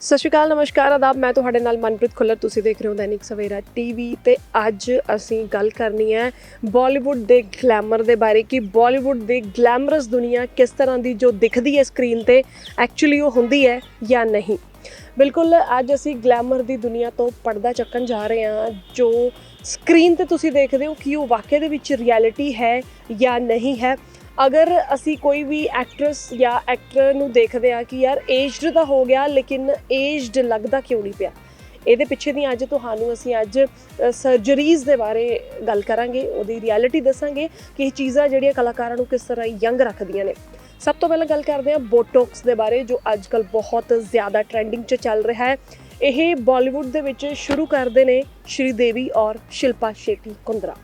ਸਤਿ ਸ਼੍ਰੀ ਅਕਾਲ, ਨਮਸਕਾਰ, ਆਦਾਬ। ਮੈਂ ਤੁਹਾਡੇ ਨਾਲ ਮਨਪ੍ਰੀਤ ਖੁੱਲਰ। ਤੁਸੀਂ ਦੇਖ ਰਹੇ ਹੋ ਦੈਨਿਕ ਸਵੇਰਾ ਟੀਵੀ ਤੇ ਅੱਜ ਅਸੀਂ ਗੱਲ ਕਰਨੀ ਹੈ ਬਾਲੀਵੁੱਡ ਦੇ ਗਲੈਮਰ ਦੇ ਬਾਰੇ ਕਿ ਬਾਲੀਵੁੱਡ ਦੀ ਗਲੈਮਰਸ ਦੁਨੀਆ ਕਿਸ ਤਰ੍ਹਾਂ ਦੀ ਜੋ ਦਿਖਦੀ ਹੈ ਸਕਰੀਨ ਤੇ ਐਕਚੁਅਲੀ ਉਹ ਹੁੰਦੀ ਹੈ ਜਾਂ ਨਹੀਂ। ਬਿਲਕੁਲ, ਅੱਜ ਅਸੀਂ ਗਲੈਮਰ ਦੀ ਦੁਨੀਆ ਤੋਂ ਪਰਦਾ ਚੱਕਣ ਜਾ ਰਹੇ ਹਾਂ, ਜੋ ਸਕਰੀਨ ਤੇ ਤੁਸੀਂ ਦੇਖਦੇ ਹੋ ਕਿ ਉਹ ਵਾਕਿਆ ਦੇ ਵਿੱਚ ਰਿਐਲਿਟੀ ਹੈ ਜਾਂ ਨਹੀਂ ਹੈ। ਅਗਰ ਅਸੀਂ ਕੋਈ ਵੀ ਐਕਟਰਸ ਜਾਂ ਐਕਟਰ ਨੂੰ ਦੇਖਦੇ ਆ ਕਿ ਯਾਰ ਏਜਡ ਤਾਂ ਹੋ ਗਿਆ, ਲੇਕਿਨ ਏਜਡ ਲੱਗਦਾ ਕਿਉਂ ਨਹੀਂ ਪਿਆ? ਇਹਦੇ ਪਿੱਛੇ ਦੀ ਅੱਜ ਤੁਹਾਨੂੰ ਅਸੀਂ ਅੱਜ ਸਰਜਰੀਜ਼ ਦੇ ਬਾਰੇ ਗੱਲ ਕਰਾਂਗੇ, ਉਹਦੀ ਰਿਐਲਿਟੀ ਦੱਸਾਂਗੇ ਕਿ ਇਹ ਚੀਜ਼ਾਂ ਜਿਹੜੀਆਂ ਕਲਾਕਾਰਾਂ ਨੂੰ ਕਿਸ ਤਰ੍ਹਾਂ ਯੰਗ ਰੱਖਦੀਆਂ ਨੇ। ਸਭ ਤੋਂ ਪਹਿਲਾਂ ਗੱਲ ਕਰਦੇ ਹਾਂ ਬੋਟੋਕਸ ਦੇ ਬਾਰੇ, ਜੋ ਅੱਜਕੱਲ ਬਹੁਤ ਜ਼ਿਆਦਾ ਟ੍ਰੈਂਡਿੰਗ 'ਚ ਚੱਲ ਰਿਹਾ ਹੈ। ਇਹ ਬਾਲੀਵੁੱਡ ਦੇ ਵਿੱਚ ਸ਼ੁਰੂ ਕਰਦੇ ਨੇ ਸ਼੍ਰੀਦੇਵੀ ਔਰ ਸ਼ਿਲਪਾ ਸ਼ੇਟੀ ਕੁੰਦਰਾ।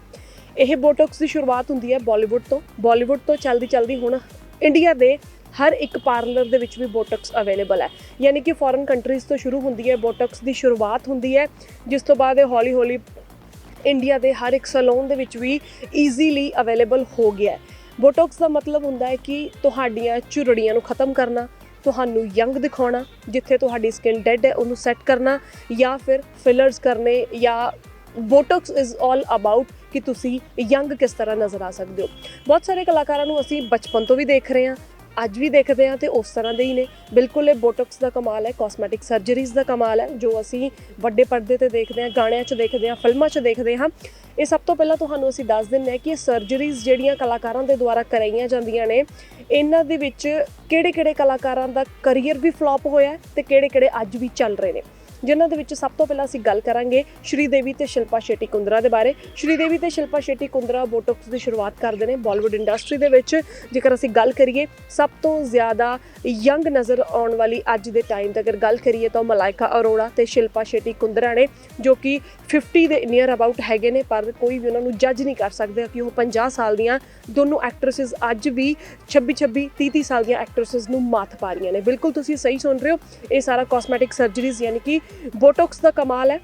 ਇਹ ਬੋਟੌਕਸ ਦੀ ਸ਼ੁਰੂਆਤ ਹੁੰਦੀ ਹੈ ਬਾਲੀਵੁੱਡ ਤੋਂ। ਬਾਲੀਵੁੱਡ ਤੋਂ ਚਲਦੀ ਚਲਦੀ ਹੁਣ ਇੰਡੀਆ ਦੇ ਹਰ ਇੱਕ ਪਾਰਲਰ ਦੇ ਵਿੱਚ ਵੀ ਬੋਟੌਕਸ ਅਵੇਲੇਬਲ ਹੈ। ਯਾਨੀ ਕਿ ਫੋਰਨ ਕੰਟਰੀਜ਼ ਤੋਂ ਸ਼ੁਰੂ ਹੁੰਦੀ ਹੈ, ਬੋਟੌਕਸ ਦੀ ਸ਼ੁਰੂਆਤ ਹੁੰਦੀ ਹੈ। ਜਿਸ ਤੋਂ ਬਾਅਦ ਇਹ ਹੌਲੀ ਹੌਲੀ ਇੰਡੀਆ ਦੇ ਹਰ ਇੱਕ ਸੈਲੂਨ ਦੇ ਵਿੱਚ ਵੀ ਈਜ਼ੀਲੀ ਅਵੇਲੇਬਲ ਹੋ ਗਿਆ ਹੈ। ਬੋਟੌਕਸ ਦਾ ਮਤਲਬ ਹੁੰਦਾ ਹੈ ਕਿ ਤੁਹਾਡੀਆਂ ਝੁਰੜੀਆਂ ਨੂੰ ਖਤਮ ਕਰਨਾ, ਤੁਹਾਨੂੰ ਯੰਗ ਦਿਖਾਉਣਾ, ਜਿੱਥੇ ਤੁਹਾਡੀ ਸਕਿਨ ਡੈਡ ਹੈ, ਉਹਨੂੰ ਸੈੱਟ ਕਰਨਾ ਜਾਂ ਫਿਰ ਫਿਲਰਸ ਕਰਨੇ ਜਾਂ ਬੋਟੋਕਸ ਇਜ਼ ਆਲ ਅਬਾਊਟ ਕਿ ਤੁਸੀਂ ਯੰਗ ਕਿਸ ਤਰ੍ਹਾਂ ਨਜ਼ਰ ਆ ਸਕਦੇ ਹੋ। ਬਹੁਤ ਸਾਰੇ ਕਲਾਕਾਰਾਂ ਨੂੰ ਅਸੀਂ ਬਚਪਨ ਤੋਂ ਵੀ ਦੇਖ ਰਹੇ ਹਾਂ, ਅੱਜ ਵੀ ਦੇਖਦੇ ਹਾਂ ਤੇ ਉਸ ਤਰ੍ਹਾਂ ਦੇ ਹੀ ਨੇ। ਬਿਲਕੁਲ ਇਹ ਬੋਟੋਕਸ ਦਾ ਕਮਾਲ ਹੈ ਕਾਸਮੈਟਿਕ ਸਰਜਰੀਜ਼ ਦਾ ਕਮਾਲ ਹੈ, ਜੋ ਅਸੀਂ ਵੱਡੇ ਪਰਦੇ ਤੇ ਦੇਖਦੇ ਹਾਂ, ਗਾਣਿਆਂ 'ਚ ਦੇਖਦੇ ਹਾਂ, ਫਿਲਮਾਂ 'ਚ ਦੇਖਦੇ ਹਾਂ। ਇਹ ਸਭ ਤੋਂ ਪਹਿਲਾਂ ਤੁਹਾਨੂੰ ਅਸੀਂ ਦੱਸ ਦਿੰਦੇ ਹਾਂ ਕਿ ਇਹ ਸਰਜਰੀਜ਼ ਜਿਹੜੀਆਂ ਕਲਾਕਾਰਾਂ ਦੇ ਦੁਆਰਾ ਕਰਾਈਆਂ ਜਾਂਦੀਆਂ ਨੇ, ਇਹਨਾਂ ਦੇ ਵਿੱਚ ਕਿਹੜੇ-ਕਿਹੜੇ ਕਲਾਕਾਰਾਂ ਦਾ ਕੈਰੀਅਰ ਵੀ ਫਲॉप ਹੋਇਆ ਹੈ ਤੇ ਕਿਹੜੇ-ਕਿਹੜੇ ਅੱਜ ਵੀ ਚੱਲ ਰਹੇ ਨੇ। ਜਿਨ੍ਹਾਂ ਦੇ ਵਿੱਚ ਸਭ ਤੋਂ ਪਹਿਲਾਂ ਅਸੀਂ ਗੱਲ ਕਰਾਂਗੇ ਸ਼੍ਰੀ ਦੇਵੀ ਤੇ ਸ਼ਿਲਪਾ ਸ਼ੈਟੀ ਕੁੰਦਰਾ ਦੇ ਬਾਰੇ। ਸ਼੍ਰੀ ਦੇਵੀ ਤੇ ਸ਼ਿਲਪਾ ਸ਼ੈਟੀ ਕੁੰਦਰਾ ਬੋਟੋਕਸ ਦੀ ਸ਼ੁਰੂਆਤ ਕਰਦੇ ਨੇ ਬਾਲੀਵੁੱਡ ਇੰਡਸਟਰੀ ਦੇ ਵਿੱਚ। ਜੇਕਰ ਅਸੀਂ ਗੱਲ ਕਰੀਏ ਸਭ ਤੋਂ ਜ਼ਿਆਦਾ ਯੰਗ ਨਜ਼ਰ ਆਉਣ ਵਾਲੀ ਅੱਜ ਦੇ ਟਾਈਮ ਤੇ ਅਗਰ ਗੱਲ ਕਰੀਏ ਤਾਂ ਉਹ ਮਲਾਇਕਾ ਅਰੋੜਾ ਤੇ ਸ਼ਿਲਪਾ ਸ਼ੈਟੀ ਕੁੰਦਰਾ ਨੇ, ਜੋ ਕਿ 50 ਦੇ ਨੀਅਰ ਅਬਾਊਟ ਹੈਗੇ ਨੇ, ਪਰ ਕੋਈ ਵੀ ਉਹਨਾਂ ਨੂੰ ਜੱਜ ਨਹੀਂ ਕਰ ਸਕਦਾ ਕਿ ਉਹ 50 ਸਾਲ ਦੀਆਂ ਦੋਨੋਂ ਐਕਟ੍ਰੈਸਸ ਅੱਜ ਵੀ 26 26 30 30 ਸਾਲ ਦੀਆਂ ਐਕਟ੍ਰੈਸਸ ਨੂੰ ਮਾਤ ਪਾ ਰਹੀਆਂ ਨੇ। ਬਿਲਕੁਲ ਤੁਸੀਂ ਸਹੀ ਸੁਣ ਰਹੇ ਹੋ, ਇਹ ਸਾਰਾ ਕਾਸਮੈਟਿਕ ਸਰਜਰੀਜ਼ ਯਾਨੀ ਕਿ ਬੋਟੌਕਸ ਦਾ ਕਮਾਲ ਹੈ।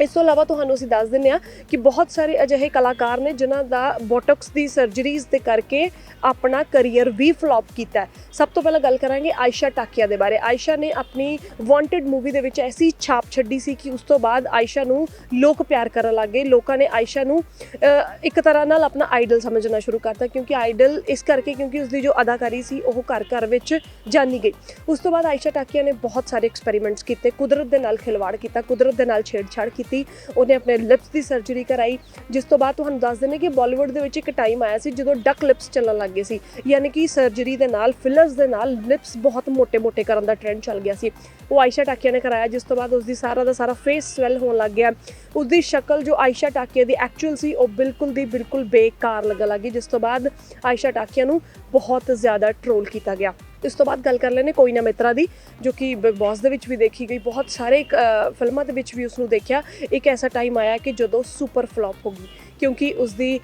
ਇਸ ਤੋਂ ਇਲਾਵਾ ਤੁਹਾਨੂੰ ਅਸੀਂ ਦੱਸ ਦਿੰਨੇ ਆ ਕਿ ਬਹੁਤ ਸਾਰੇ ਅਜਿਹੇ ਕਲਾਕਾਰ ਨੇ ਜਿਨ੍ਹਾਂ ਦਾ ਬੋਟੌਕਸ ਦੀ ਸਰਜਰੀਜ਼ ਦੇ ਕਰਕੇ ਆਪਣਾ ਕੈਰੀਅਰ ਵੀ ਫਲॉप ਕੀਤਾ ਸਭ ਤੋਂ ਪਹਿਲਾਂ ਗੱਲ ਕਰਾਂਗੇ ਆਇਸ਼ਾ ਟਾਕੀਆ ਦੇ ਬਾਰੇ। ਆਇਸ਼ਾ ਨੇ ਆਪਣੀ ਵਾਂਟਡ ਮੂਵੀ ਦੇ ਵਿੱਚ ਐਸੀ ਛਾਪ ਛੱਡੀ ਸੀ ਕਿ ਉਸ ਤੋਂ ਬਾਅਦ ਆਇਸ਼ਾ ਨੂੰ ਲੋਕ ਪਿਆਰ ਕਰਨ ਲੱਗੇ ਲੋਕਾਂ ਨੇ ਆਇਸ਼ਾ ਨੂੰ ਇੱਕ ਤਰ੍ਹਾਂ ਨਾਲ ਆਪਣਾ ਆਈਡਲ ਸਮਝਣਾ ਸ਼ੁਰੂ ਕਰਤਾ ਕਿਉਂਕਿ ਆਈਡਲ ਇਸ ਕਰਕੇ ਕਿਉਂਕਿ ਉਸ ਦੀ ਜੋ ਅਦਾਕਾਰੀ ਸੀ ਉਹ ਘਰ ਘਰ ਵਿੱਚ ਜਾਣੀ ਗਈ। ਉਸ ਤੋਂ ਬਾਅਦ ਆਇਸ਼ਾ ਟਾਕੀਆ ਨੇ ਬਹੁਤ ਸਾਰੇ ਐਕਸਪੈਰੀਮੈਂਟਸ ਕੀਤੇ। ਕੁਦਰਤ ਦੇ ਨਾਲ ਖਿਲਵਾੜ ਕੀਤਾ, ਕੁਦਰਤ ਦੇ ਨਾਲ ਛੇੜਛਾੜ ਕੀਤੀ। ਕੀਤੀ, ਉਹਨੇ ਆਪਣੇ ਲਿਪਸ ਦੀ ਸਰਜਰੀ ਕਰਾਈ। ਜਿਸ ਤੋਂ ਬਾਅਦ ਤੁਹਾਨੂੰ ਦੱਸ ਦਿੰਦੇ ਕਿ ਬਾਲੀਵੁੱਡ ਦੇ ਵਿੱਚ ਇੱਕ ਟਾਈਮ ਆਇਆ ਸੀ ਜਦੋਂ ਡਕ ਲਿਪਸ ਚੱਲਣ ਲੱਗ ਗਏ ਸੀ। ਯਾਨੀ ਕਿ ਸਰਜਰੀ ਦੇ ਨਾਲ ਫਿਲਰਸ ਦੇ ਨਾਲ ਲਿਪਸ ਬਹੁਤ ਮੋٹے-ਮੋٹے ਕਰਨ ਦਾ ਟ੍ਰੈਂਡ ਚੱਲ ਗਿਆ ਸੀ। ਉਹ ਆਇਸ਼ਾ ਟਾਕੀਆ ਨੇ ਕਰਾਇਆ, ਜਿਸ ਤੋਂ ਬਾਅਦ ਉਸ ਦੀ ਸਾਰਾ ਦਾ ਸਾਰਾ ਫੇਸ ਸਵੈਲ ਹੋਣ ਲੱਗ ਗਿਆ। ਉਸ ਦੀ ਸ਼ਕਲ ਜੋ ਆਇਸ਼ਾ ਟਾਕੀਆ ਦੀ ਐਕਚੁਅਲ ਸੀ, ਉਹ ਬਿਲਕੁਲ ਦੀ ਬਿਲਕੁਲ ਬੇਕਾਰ ਲੱਗਣ ਲੱਗੀ ਜਿਸ ਤੋਂ ਬਾਅਦ ਆਇਸ਼ਾ ਟਾਕੀਆ ਨੂੰ ਬਹੁਤ ਜ਼ਿਆਦਾ ਟ੍ਰੋਲ ਕੀਤਾ ਗਿਆ। ਇਸ ਤੋਂ ਬਾਅਦ ਗੱਲ ਕਰ ਲੈਨੇ ਕੋਈ ਨਾ ਮਿੱਤਰਾ ਦੀ, ਜੋ ਕਿ ਬਿਗ ਬਾਸ ਦੇ ਵਿੱਚ ਵੀ ਦੇਖੀ ਗਈ। ਬਹੁਤ ਸਾਰੇ ਫਿਲਮਾਂ ਦੇ ਵਿੱਚ ਵੀ ਉਸ ਨੂੰ ਦੇਖਿਆ। ਇੱਕ ਐਸਾ ਟਾਈਮ ਆਇਆ ਕਿ ਜਦੋਂ ਸੁਪਰ ਫਲॉप ਹੋ ਗਈ। ਕਿਉਂਕਿ ਉਸ ਦੀ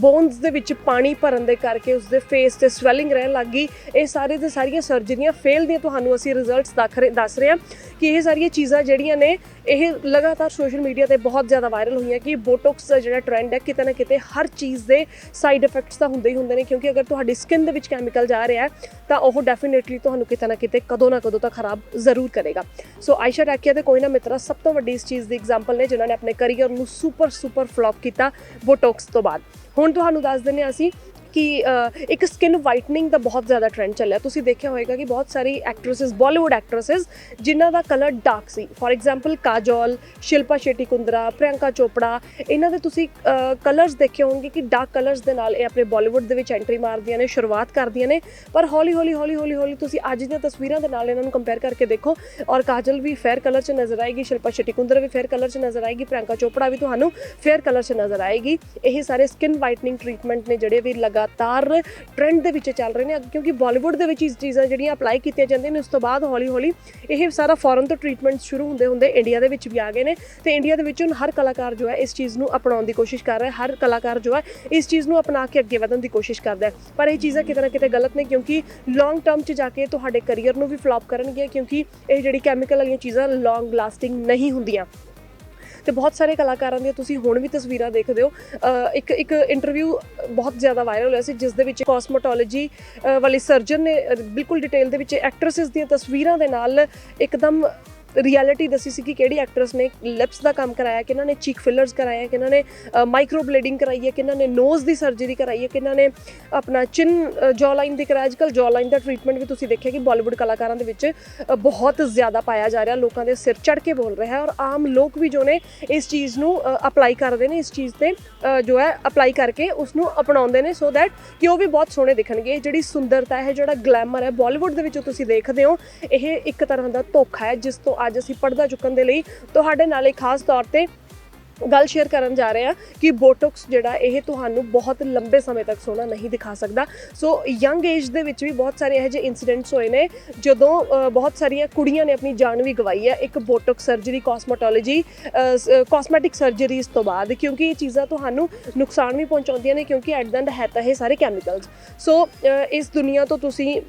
ਬੋਨਸ ਦੇ ਵਿੱਚ ਪਾਣੀ ਭਰਨ ਦੇ ਕਰਕੇ ਉਸ ਦੇ ਫੇਸ ਤੇ ਸਵੈਲਿੰਗ ਰਹਿਣ ਲੱਗ ਗਈ। ਇਹ ਸਾਰੇ ਦੇ ਸਾਰੀਆਂ ਸਰਜਰੀਆਂ ਫੇਲ ਦੀਆਂ ਤੁਹਾਨੂੰ ਅਸੀਂ ਰਿਜ਼ਲਟਸ ਦੱਸ ਰਹੇ ਦੱਸ ਰਹੇ ਹਾਂ ਕਿ ਇਹ ਸਾਰੀਆਂ ਚੀਜ਼ਾਂ ਜਿਹੜੀਆਂ ਨੇ, ਇਹ ਲਗਾਤਾਰ ਸੋਸ਼ਲ ਮੀਡੀਆ ਤੇ ਬਹੁਤ ਜ਼ਿਆਦਾ ਵਾਇਰਲ ਹੋਈਆਂ ਕਿ ਬੋਟੋਕਸ ਦਾ ਜਿਹੜਾ ਟ੍ਰੈਂਡ ਹੈ, ਕਿਤੇ ਨਾ ਕਿਤੇ ਹਰ ਚੀਜ਼ ਦੇ ਸਾਈਡ ਇਫੈਕਟਸ ਤਾਂ ਹੁੰਦੇ ਹੀ ਹੁੰਦੇ ਨੇ, ਕਿਉਂਕਿ ਅਗਰ ਤੁਹਾਡੀ ਸਕਿਨ ਦੇ ਵਿੱਚ ਕੈਮੀਕਲ ਜਾ ਰਿਹਾ ਹੈ, ਤਾਂ ਉਹ ਡੈਫੀਨਿਟਲੀ ਤੁਹਾਨੂੰ ਕਿਤੇ ਨਾ ਕਿਤੇ ਕਦੋਂ ਨਾ ਕਦੋਂ ਤਾਂ ਖਰਾਬ ਜ਼ਰੂਰ ਕਰੇਗਾ। ਸੋ ਆਇਸ਼ਾ ਟਾਕੀਆ ਤੇ ਕੋਈ ਨਾ ਮਿੱਤਰਾ, ਸਭ ਤੋਂ ਵੱਡੀ ਇਸ ਚੀਜ਼ ਦੀ ਐਗਜ਼ਾਮਪਲ ਨੇ, ਜਿਨ੍ਹਾਂ ਨੇ ਆਪਣੇ ਕੈਰੀਅਰ ਨੂੰ ਸੁਪਰ ਸੁਪਰ ਫਲॉप ਕੀਤਾ। ਬੋਟੌਕਸ ਤੋਂ ਬਾਅਦ। ਹੁਣ ਤੁਹਾਨੂੰ ਦੱਸ ਦਿੰਨੇ ਹਾਂ ਅਸੀਂ ਕਿ ਇੱਕ ਸਕਿਨ ਵਾਈਟਨਿੰਗ ਦਾ ਬਹੁਤ ਜ਼ਿਆਦਾ ਟ੍ਰੈਂਡ ਚੱਲਿਆ। ਤੁਸੀਂ ਦੇਖਿਆ ਹੋਵੇਗਾ ਕਿ ਬਹੁਤ ਸਾਰੀ ਐਕਟ੍ਰੈਸਸ ਬਾਲੀਵੁੱਡ ਐਕਟ੍ਰੈਸਸ ਜਿਨ੍ਹਾਂ ਦਾ ਕਲਰ ਡਾਰਕ ਸੀ। ਫੋਰ ਐਗਜ਼ਾਮਪਲ ਕਾਜੋਲ, ਸ਼ਿਲਪਾ ਸ਼ੈਟੀ ਕੁੰਦਰਾ, ਪ੍ਰਿਯੰਕਾ ਚੋਪੜਾ, ਇਹਨਾਂ ਦੇ ਤੁਸੀਂ ਕਲਰਸ ਦੇਖੇ ਹੋਣਗੇ ਕਿ ਡਾਰਕ ਕਲਰਸ ਦੇ ਨਾਲ ਇਹ ਆਪਣੇ ਬਾਲੀਵੁੱਡ ਦੇ ਵਿੱਚ ਐਂਟਰੀ ਮਾਰਦੀਆਂ ਨੇ, ਸ਼ੁਰੂਆਤ ਕਰਦੀਆਂ ਨੇ। ਪਰ ਹੌਲੀ ਹੌਲੀ ਹੌਲੀ ਹੌਲੀ ਹੌਲੀ ਤੁਸੀਂ ਅੱਜ ਦੀਆਂ ਤਸਵੀਰਾਂ ਦੇ ਨਾਲ ਇਹਨਾਂ ਨੂੰ ਕੰਪੇਅਰ ਕਰਕੇ ਦੇਖੋ ਔਰ ਕਾਜਲ ਵੀ ਫੇਅਰ ਕਲਰ 'ਚ ਨਜ਼ਰ ਆਏਗੀ, ਸ਼ਿਲਪਾ ਸ਼ੈਟੀ ਕੁੰਦਰਾ ਵੀ ਫੇਅਰ ਕਲਰ 'ਚ ਨਜ਼ਰ ਆਏਗੀ, ਪ੍ਰਿਯੰਕਾ ਚੋਪੜਾ ਵੀ ਤੁਹਾਨੂੰ ਫੇਅਰ ਕਲਰ 'ਚ ਨਜ਼ਰ ਆਏਗੀ। ਇਹ ਸਾਰੇ ਸਕਿਨ ਵਾਈਟਨਿੰਗ ਟ੍ਰੀਟਮੈਂਟ ਨੇ ਜਿਹੜੇ ਵੀ ਲਗਾ ਲਗਾਤਾਰ ਟ੍ਰੈਂਡ ਦੇ ਵਿੱਚ ਚੱਲ ਰਹੇ ਨੇ ਕਿਉਂਕਿ ਬਾਲੀਵੁੱਡ ਦੇ ਵਿੱਚ ਇਸ ਚੀਜ਼ਾਂ ਜਿਹੜੀਆਂ ਅਪਲਾਈ ਕੀਤੀਆਂ ਜਾਂਦੀਆਂ ਨੇ, ਉਸ ਤੋਂ ਬਾਅਦ ਹੌਲੀ ਹੌਲੀ ਇਹ ਸਾਰਾ ਫੋਰਨ ਤੋਂ ਟ੍ਰੀਟਮੈਂਟ ਸ਼ੁਰੂ ਹੁੰਦੇ ਹੁੰਦੇ ਇੰਡੀਆ ਦੇ ਵਿੱਚ ਵੀ ਆ ਗਏ ਨੇ ਤੇ ਇੰਡੀਆ ਦੇ ਵਿੱਚ ਹੁਣ ਹਰ ਕਲਾਕਾਰ ਜੋ ਹੈ ਇਸ ਚੀਜ਼ ਨੂੰ ਅਪਣਾਉਣ ਦੀ ਕੋਸ਼ਿਸ਼ ਕਰ ਰਿਹਾ ਹੈ, ਹਰ ਕਲਾਕਾਰ ਜੋ ਹੈ ਇਸ ਚੀਜ਼ ਨੂੰ ਅਪਣਾ ਕੇ ਅੱਗੇ ਵਧਣ ਦੀ ਕੋਸ਼ਿਸ਼ ਕਰਦਾ ਹੈ। ਪਰ ਇਹ ਚੀਜ਼ਾਂ ਕਿਤੇ ਨਾ ਕਿਤੇ ਗਲਤ ਨੇ ਕਿਉਂਕਿ ਲੌਂਗ ਟਰਮ 'ਚ ਜਾ ਕੇ ਤੁਹਾਡੇ ਕੈਰੀਅਰ ਨੂੰ ਵੀ ਫਲॉप ਕਰਨਗੀਆਂ ਕਿਉਂਕਿ ਇਹ ਜਿਹੜੀ ਕੈਮੀਕਲ ਵਾਲੀਆਂ ਚੀਜ਼ਾਂ ਲੌਂਗ ਲਾਸਟਿੰਗ ਨਹੀਂ ਹੁੰਦੀਆਂ। ਤੇ ਬਹੁਤ ਸਾਰੇ ਕਲਾਕਾਰਾਂ ਦੀਆਂ ਤੁਸੀਂ ਹੁਣ ਵੀ ਤਸਵੀਰਾਂ ਦੇਖਦੇ ਹੋ। ਇੱਕ ਇੱਕ ਇੰਟਰਵਿਊ ਬਹੁਤ ਜ਼ਿਆਦਾ ਵਾਇਰਲ ਹੋਇਆ ਸੀ, ਜਿਸ ਦੇ ਵਿੱਚ ਕਾਸਮੈਟੋਲੋਜੀ ਵਾਲੀ ਸਰਜਨ ਨੇ ਬਿਲਕੁਲ ਡਿਟੇਲ ਦੇ ਵਿੱਚ ਐਕਟ੍ਰੈਸਸ ਦੀਆਂ ਤਸਵੀਰਾਂ ਦੇ ਨਾਲ ਇੱਕਦਮ ਰਿਐਲਿਟੀ ਦੱਸੀ ਸੀ ਕਿ ਕਿਹੜੀ ਐਕਟਰਸ ਨੇ ਲਿਪਸ ਦਾ ਕੰਮ ਕਰਾਇਆ ਕਿਹਨਾਂ ਨੇ ਚੀਕ ਫਿਲਰਸ ਕਰਾਇਆ ਕਿਹਨਾਂ ਨੇ ਮਾਈਕਰੋ ਬਲੇਡਿੰਗ ਕਰਾਈ ਹੈ ਕਿਹਨਾਂ ਨੇ ਨੋਜ਼ ਦੀ ਸਰਜਰੀ ਕਰਾਈ ਹੈ ਕਿਹਨਾਂ ਨੇ ਆਪਣਾ ਚਿਨ ਜੋ ਲਾਈਨ ਦੀ ਕਰਾਇਆ। ਅੱਜਕੱਲ ਜੋ ਲਾਈਨ ਦਾ ਟ੍ਰੀਟਮੈਂਟ ਵੀ ਤੁਸੀਂ ਦੇਖਿਆ ਕਿ ਬਾਲੀਵੁੱਡ ਕਲਾਕਾਰਾਂ ਦੇ ਵਿੱਚ ਬਹੁਤ ਜ਼ਿਆਦਾ ਪਾਇਆ ਜਾ ਰਿਹਾ, ਲੋਕਾਂ ਦੇ ਸਿਰ ਚੜ ਕੇ ਬੋਲ ਰਿਹਾ ਹੈ ਔਰ ਆਮ ਲੋਕ ਵੀ ਜੋ ਨੇ ਇਸ ਚੀਜ਼ ਨੂੰ ਅਪਲਾਈ ਕਰਦੇ ਨੇ, ਇਸ ਚੀਜ਼ ਤੇ ਜੋ ਹੈ ਅਪਲਾਈ ਕਰਕੇ ਉਸ ਨੂੰ ਅਪਣਾਉਂਦੇ ਨੇ ਸੋ ਦੈਟ ਕਿ ਉਹ ਵੀ ਬਹੁਤ ਸੋਹਣੇ ਦਿਖਣਗੇ। ਜਿਹੜੀ ਸੁੰਦਰਤਾ ਹੈ, ਜਿਹੜਾ ਗਲੈਮਰ ਹੈ ਬਾਲੀਵੁੱਡ ਦੇ ਵਿੱਚ ਤੁਸੀਂ ਦੇਖਦੇ ਹੋ, ਇਹ ਇੱਕ ਤਰ੍ਹਾਂ ਦਾ ਧੋਖਾ ਹੈ, ਜਿਸ ਤੋਂ ਅੱਜ ਅਸੀਂ ਪਰਦਾ ਚੁੱਕਣ ਦੇ ਲਈ ਤੁਹਾਡੇ ਨਾਲ ਇੱਕ ਖਾਸ ਤੌਰ ਤੇ ਗੱਲ ਸ਼ੇਅਰ ਕਰਨ ਜਾ ਰਹੇ ਹਾਂ ਕਿ ਬੋਟੋਕਸ ਜਿਹੜਾ ਇਹ ਤੁਹਾਨੂੰ ਬਹੁਤ ਲੰਬੇ ਸਮੇਂ ਤੱਕ ਸੋਹਣਾ ਨਹੀਂ ਦਿਖਾ ਸਕਦਾ। ਸੋ ਯੰਗ ਏਜ ਦੇ ਵਿੱਚ ਵੀ ਬਹੁਤ ਸਾਰੇ ਇਹੋ ਜਿਹੇ ਇਨਸੀਡੈਂਟਸ ਹੋਏ ਨੇ, ਜਦੋਂ ਬਹੁਤ ਸਾਰੀਆਂ ਕੁੜੀਆਂ ਨੇ ਆਪਣੀ ਜਾਨ ਵੀ ਗਵਾਈ ਹੈ ਇੱਕ botox surgery cosmetology cosmetic surgeries ਤੋਂ ਬਾਅਦ, ਕਿਉਂਕਿ ਇਹ ਚੀਜ਼ਾਂ ਤੁਹਾਨੂੰ ਨੁਕਸਾਨ ਵੀ ਪਹੁੰਚਾਉਂਦੀਆਂ ਨੇ, ਕਿਉਂਕਿ ਐਟ ਦ ਹੈ ਤਾਂ ਇਹ ਸਾਰੇ ਕੈਮੀਕਲਸ ਸੋ ਇਸ ਦੁਨੀਆ ਤੋਂ ਤੁਸੀਂ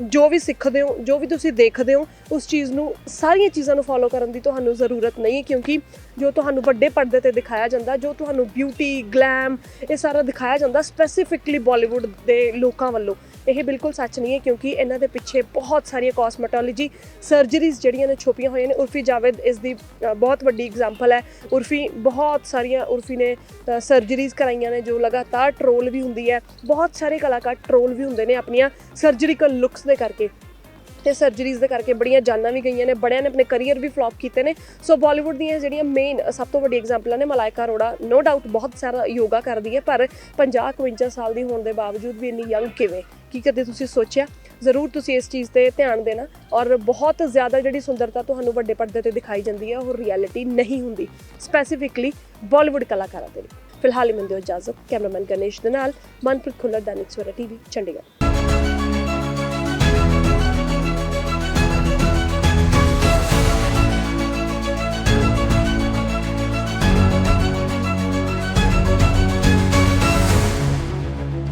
ਜੋ ਵੀ ਸਿੱਖਦੇ ਹੋ, ਜੋ ਵੀ ਤੁਸੀਂ ਦੇਖਦੇ ਹੋ, ਉਸ ਚੀਜ਼ ਨੂੰ, ਸਾਰੀਆਂ ਚੀਜ਼ਾਂ ਨੂੰ ਫੋਲੋ ਕਰਨ ਦੀ ਤੁਹਾਨੂੰ ਜ਼ਰੂਰਤ ਨਹੀਂ ਹੈ, ਕਿਉਂਕਿ ਜੋ ਤੁਹਾਨੂੰ ਵੱਡੇ ਪਰਦੇ ਤੇ ਦਿਖਾਇਆ ਜਾਂਦਾ, ਜੋ ਤੁਹਾਨੂੰ ਬਿਊਟੀ ਗਲੈਮ ਇਹ ਸਾਰਾ ਦਿਖਾਇਆ ਜਾਂਦਾ ਸਪੈਸੀਫਿਕਲੀ ਬਾਲੀਵੁੱਡ ਦੇ ਲੋਕਾਂ ਵੱਲੋਂ। ਇਹ ਬਿਲਕੁਲ ਸੱਚ ਨਹੀਂ ਹੈ, ਕਿਉਂਕਿ ਇਹਨਾਂ ਦੇ ਪਿੱਛੇ ਬਹੁਤ ਸਾਰੀਆਂ ਕਾਸਮੈਟੋਲੋਜੀ ਸਰਜਰੀਜ਼ ਜਿਹੜੀਆਂ ਨੇ ਛੁਪੀਆਂ ਹੋਈਆਂ ਨੇ। ਉਰਫੀ ਜਾਵੇਦ ਇਸ ਦੀ ਬਹੁਤ ਵੱਡੀ ਐਗਜ਼ਾਮਪਲ ਹੈ। ਉਰਫੀ ਬਹੁਤ ਸਾਰੀਆਂ ਉਰਫੀ ਨੇ ਸਰਜਰੀਜ਼ ਕਰਾਈਆਂ ਨੇ, ਜੋ ਲਗਾਤਾਰ ਟਰੋਲ ਵੀ ਹੁੰਦੀ ਹੈ। ਬਹੁਤ ਸਾਰੇ ਕਲਾਕਾਰ ਟਰੋਲ ਵੀ ਹੁੰਦੇ ਨੇ ਆਪਣੀਆਂ ਸਰਜਰੀਕਲ ਲੁੱਕਸ ਦੇ ਕਰਕੇ ਤੇ ਸਰਜਰੀਜ਼ ਦੇ ਕਰਕੇ ਬੜੀਆਂ ਜਾਨਾਂ ਵੀ ਗਈਆਂ ਨੇ, ਬੜਿਆਂ ਨੇ ਆਪਣੇ ਕੈਰੀਅਰ ਵੀ ਫਲॉप ਕੀਤੇ ਨੇ। ਸੋ ਬਾਲੀਵੁੱਡ ਦੀਆਂ ਜਿਹੜੀਆਂ ਮੇਨ ਸਭ ਤੋਂ ਵੱਡੀ ਐਗਜ਼ਾਮਪਲਾਂ ਨੇ ਮਲਾਇਕਾ ਅਰੋੜਾ ਨੋ ਡਾਊਟ ਬਹੁਤ ਸਾਰਾ ਯੋਗਾ ਕਰਦੀ ਹੈ, ਪਰ 50 51 ਸਾਲ ਦੀ ਹੋਣ ਦੇ ਬਾਵਜੂਦ ਵੀ ਇੰਨੀ ਯੰਗ ਕਿਵੇਂ? ਕੀ ਕਦੇ ਤੁਸੀਂ ਸੋਚਿਆ? ਜ਼ਰੂਰ ਤੁਸੀਂ ਇਸ ਚੀਜ਼ ਤੇ ਧਿਆਨ ਦੇਣਾ ਔਰ ਬਹੁਤ ਜ਼ਿਆਦਾ ਜਿਹੜੀ ਸੁੰਦਰਤਾ ਤੁਹਾਨੂੰ ਵੱਡੇ ਪਰਦੇ ਤੇ ਦਿਖਾਈ ਜਾਂਦੀ ਹੈ, ਉਹ ਰਿਐਲਿਟੀ ਨਹੀਂ ਹੁੰਦੀ। ਸਪੈਸੀਫਿਕਲੀ ਬਾਲੀਵੁੱਡ ਕਲਾਕਾਰਾਂ ਦੇ ਲਈ। ਫਿਲਹਾਲ ਹੀ ਮਿਲਦੇ ਹੋ ਇਜਾਜ਼ਤ ਕੈਮਰਾਮੈਨ ਗਣੇਸ਼ ਦੇ ਨਾਲ, ਮਨਪ੍ਰੀਤ ਖੁੱਲਰ, ਦੈਨਿਕ ਸਵੇਰਾ ਟੀਵੀ, ਚੰਡੀਗੜ੍ਹ।